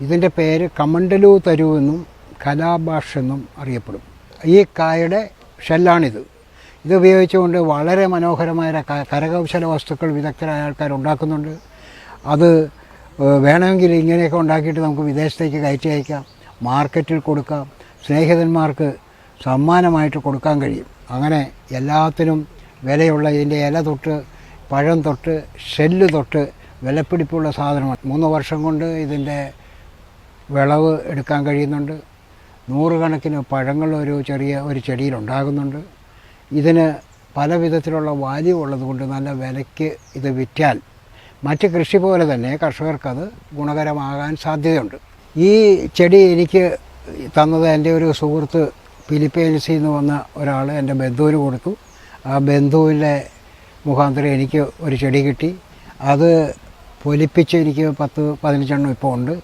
ഇതിന്റെ പേര് കമണ്ടലു തരു എന്നും കലാഭാഷ് എന്നും അറിയപ്പെടും. ഈ കായയുടെ ഷെല്ലാണിത്. ഇത് ഉപയോഗിച്ചുകൊണ്ട് വളരെ മനോഹരമായ കരകൗശല വസ്തുക്കൾ വിദഗ്ധരായ ആൾക്കാർ ഉണ്ടാക്കുന്നുണ്ട്. അത് വേണമെങ്കിൽ ഇങ്ങനെയൊക്കെ ഉണ്ടാക്കിയിട്ട് നമുക്ക് വിദേശത്തേക്ക് കയറ്റി അയക്കാം. മാർക്കറ്റിൽ കൊടുക്കാം. സ്നേഹിതന്മാർക്ക് സമ്മാനമായിട്ട് കൊടുക്കാൻ കഴിയും. അങ്ങനെ എല്ലാത്തിനും വിലയുള്ള ഇതിന്റെ ഇല തൊട്ട് പഴം തൊട്ട് ഷെല്ല് തൊട്ട് വിലപ്പിടിപ്പുള്ള സാധനമാണ് മൂന്ന് വർഷം കൊണ്ട് ഇതിന്റെ വിളവ് എടുക്കാൻ കഴിയുന്നുണ്ട്. നൂറുകണക്കിന് പഴങ്ങൾ ഒരു ചെറിയ ഒരു ചെടിയിൽ ഉണ്ടാകുന്നുണ്ട്. ഇതിന് പല വിധത്തിലുള്ള വാല്യൂ ഉള്ളതുകൊണ്ട് നല്ല വിലയ്ക്ക് ഇത് വിറ്റാൽ മറ്റ് കൃഷി പോലെ തന്നെ കർഷകർക്കത് ഗുണകരമാകാൻ സാധ്യതയുണ്ട്. ഈ ചെടി എനിക്ക് തന്നത് എന്റെ ഒരു സുഹൃത്ത് ഫിലിപ്പൈൻസിൽ നിന്ന് വന്ന ഒരാൾ എന്റെ ബന്ധുവിന് കൊടുത്തു. ആ ബന്ധുവിന്റെ മുഖാന്തരം എനിക്ക് ഒരു ചെടി കിട്ടി. അത് പൊലിപ്പിച്ച് എനിക്ക് പത്ത് പതിനഞ്ചെണ്ണം ഇപ്പോൾ ഉണ്ട്.